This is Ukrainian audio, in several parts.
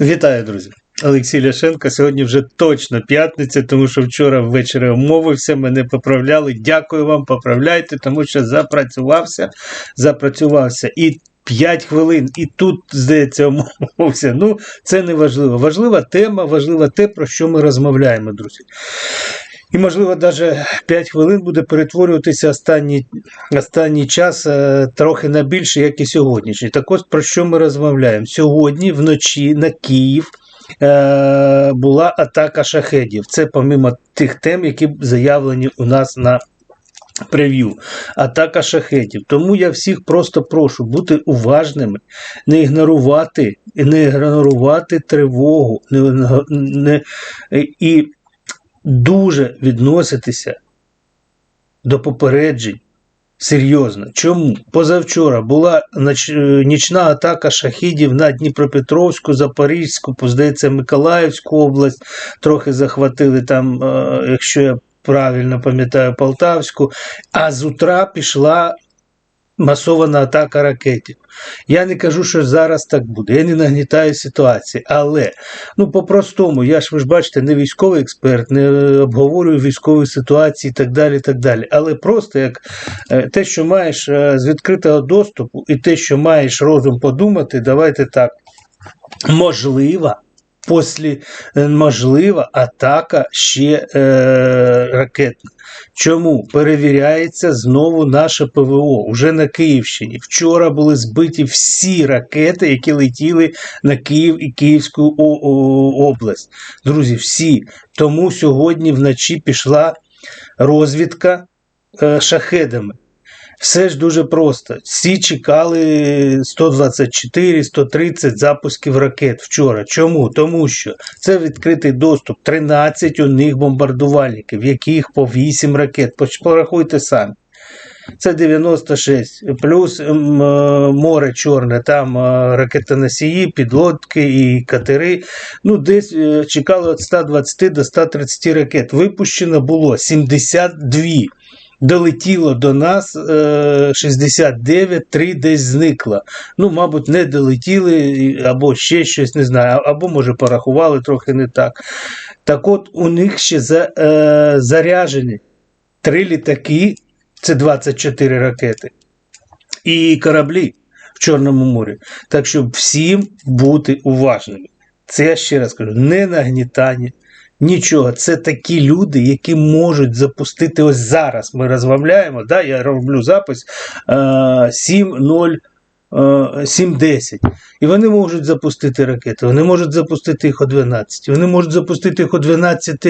Вітаю, друзі! Олексій Ляшенко. Сьогодні вже точно п'ятниця, тому що вчора ввечері умовився, мене поправляли. Дякую вам, поправляйте, тому що запрацювався, запрацювався і 5 хвилин, і тут, здається, умовився. Ну, це не важливо. Важлива тема, важливо те, про що ми розмовляємо, друзі. І, можливо, навіть 5 хвилин буде перетворюватися останній, останній час е, трохи на більше, як і сьогоднішній. Так ось про що ми розмовляємо? Сьогодні вночі на Київ е, була атака шахедів. Це помимо тих тем, які заявлені у нас на прев'ю. Атака шахедів. Тому я всіх просто прошу бути уважними, не ігнорувати, не ігнорувати тривогу, не, не, і дуже відноситися до попереджень серйозно. Чому? Позавчора була е, нічна атака шахідів на Дніпропетровську, Запорізьку, здається, Миколаївську область, трохи захватили там, е, якщо я правильно пам'ятаю, Полтавську, а з утра пішла масована атака ракетів. Я не кажу, що зараз так буде. Я не нагнітаю ситуації. Але ну по-простому, я ж ви ж бачите, не військовий експерт, не обговорюю військові ситуації і так далі. так далі. Але просто як е, те, що маєш е, з відкритого доступу, і те, що маєш розум подумати, давайте так. Можливо, Послі е, можлива атака ще е, ракетна. Чому перевіряється знову наше ПВО уже на Київщині? Вчора були збиті всі ракети, які летіли на Київ і Київську область. Друзі, всі. Тому сьогодні вночі пішла розвідка е, шахедами. Все ж дуже просто. Всі чекали 124, 130 запусків ракет вчора. Чому? Тому що це відкритий доступ. 13 у них бомбардувальників, яких по 8 ракет. Порахуйте самі. Це 96. Плюс е, море чорне, там е, ракетоносії, підлодки і катери. Ну, десь е, чекали від 120 до 130 ракет. Випущено було 72. Долетіло до нас е, 69, 3 десь зникло. Ну, мабуть, не долетіли, або ще щось не знаю, або, може, порахували трохи не так. Так от, у них ще за, е, заряжені три літаки, це 24 ракети, і кораблі в Чорному морі. Так що всім бути уважними. Це я ще раз кажу: не нагнітання. Нічого, це такі люди, які можуть запустити ось зараз. Ми розмовляємо. Да, я роблю запис е, 7.0. е, 7.10. І вони можуть запустити ракети, вони можуть запустити їх о 12, вони можуть запустити їх о 12,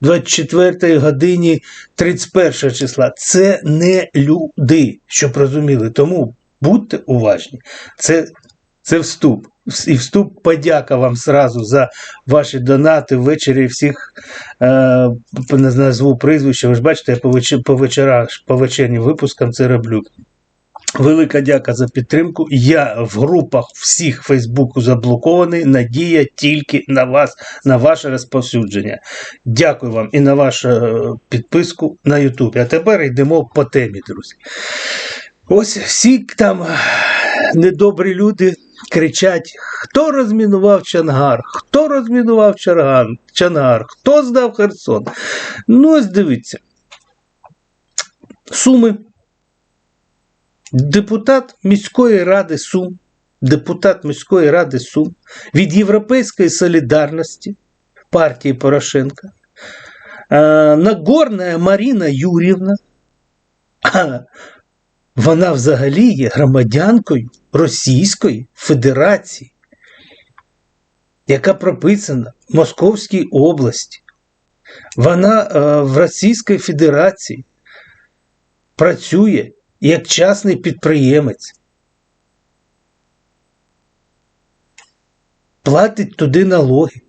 24 годині 31 числа. Це не люди, щоб розуміли. Тому будьте уважні. Це, це вступ. І вступ подяка вам сразу за ваші донати ввечері всіх е, назву прізвища. Ви ж бачите, я по, веч... по вечорах, по вечірнім випускам це роблю. Велика дяка за підтримку. Я в групах всіх Фейсбуку заблокований. Надія тільки на вас, на ваше розповсюдження. Дякую вам і на вашу е, підписку на YouTube. А тепер йдемо по темі, друзі. Ось всі там недобрі люди кричать: хто розмінував Чангар, хто розмінував Чарган, Чангар, хто здав Херсон. Ну, ось дивіться. Суми. Депутат міської ради Сум, депутат міської ради Сум від Європейської солідарності партії Порошенка, е, Нагорна Маріна Юрівна, вона взагалі є громадянкою Російської Федерації, яка прописана в Московській області. Вона е, в Російській Федерації працює як частний підприємець. Платить туди налоги,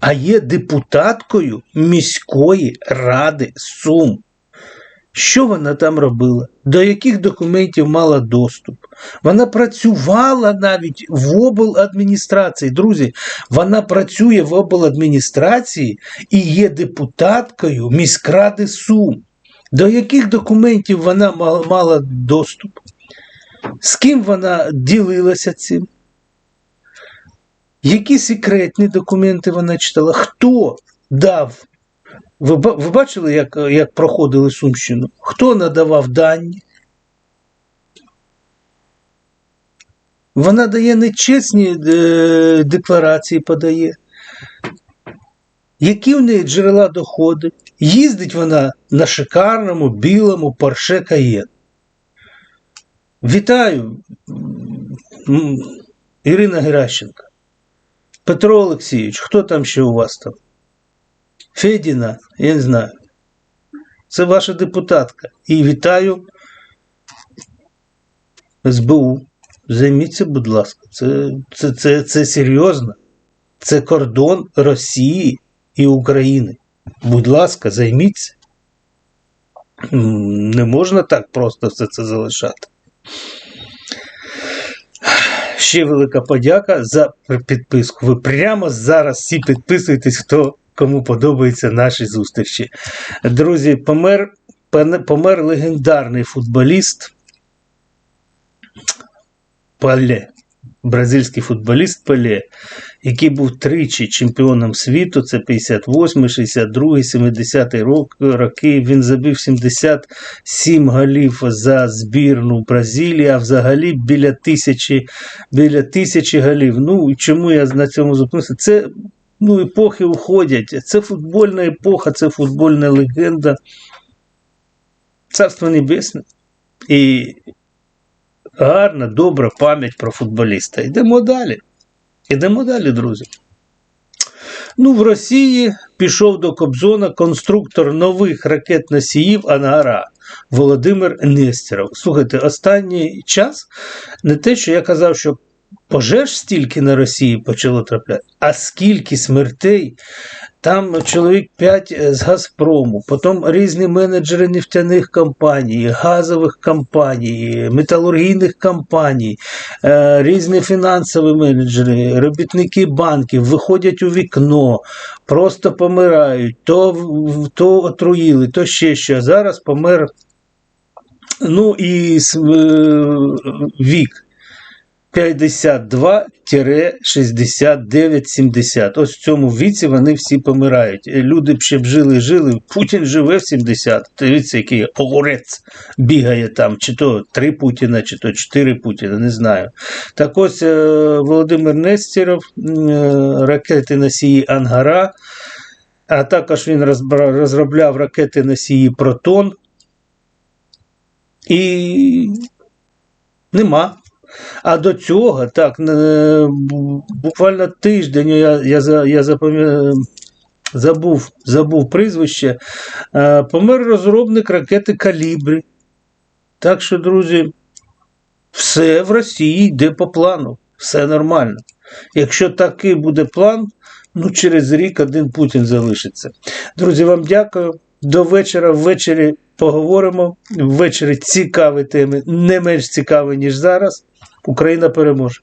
а є депутаткою міської ради Сум. Що вона там робила? До яких документів мала доступ? Вона працювала навіть в обладміністрації. Друзі, вона працює в обладміністрації і є депутаткою міськради Сум. До яких документів вона мала, доступ? З ким вона ділилася цим? Які секретні документи вона читала? Хто дав? Ви бачили, як, як проходили Сумщину? Хто надавав дані? Вона дає нечесні е, декларації, подає. Які в неї джерела доходу? Їздить вона на шикарному білому Porsche Cayenne. Вітаю, Ірина Геращенко. Петро Олексійович, хто там ще у вас там? Федіна, я не знаю. Це ваша депутатка. І вітаю СБУ. Займіться, будь ласка, це, це, це, це серйозно. Це кордон Росії і України. Будь ласка, займіться. Не можна так просто все це залишати. Ще велика подяка за підписку. Ви прямо зараз всі підписуєтесь, хто кому подобаються наші зустрічі. Друзі, помер, помер легендарний футболіст Пеле. Бразильський футболіст Пеле, який був тричі чемпіоном світу, це 58, 62, 70 рок, роки. Він забив 77 голів за збірну Бразилії, а взагалі біля тисячі, біля тисячі голів. Ну чому я на цьому зупинився? Це ну, епохи уходять. Це футбольна епоха, це футбольна легенда. Царство Небесне. І гарна, добра пам'ять про футболіста. Йдемо далі. Йдемо далі, друзі. Ну, в Росії пішов до Кобзона конструктор нових ракет-носіїв Ангара Володимир Нестеров. Слухайте, останній час не те, що я казав, що пожеж стільки на Росії почало трапляти, а скільки смертей. Там чоловік 5 з Газпрому, потім різні менеджери нефтяних компаній, газових компаній, металургійних компаній, е, різні фінансові менеджери, робітники банків виходять у вікно, просто помирають, то, то отруїли, то ще що. Зараз помер ну і е, вік. 52-69-70. Ось в цьому віці вони всі помирають. Люди б ще б жили, жили. Путін живе в 70. Дивіться, який огурець бігає там, чи то три Путіна, чи то чотири Путіна, не знаю. Так ось е, Володимир Нестеров, е, ракети носії Ангара, а також він розробляв ракети носії Протон. І нема. А до цього, так, буквально тиждень я, я, я запам'я- забув, забув прізвище, е, помер розробник ракети Калібри. Так що, друзі, все в Росії йде по плану, все нормально. Якщо такий буде план, ну через рік один Путін залишиться. Друзі, вам дякую. До вечора. Ввечері поговоримо. Ввечері цікаві теми, не менш цікаві, ніж зараз. Україна переможе.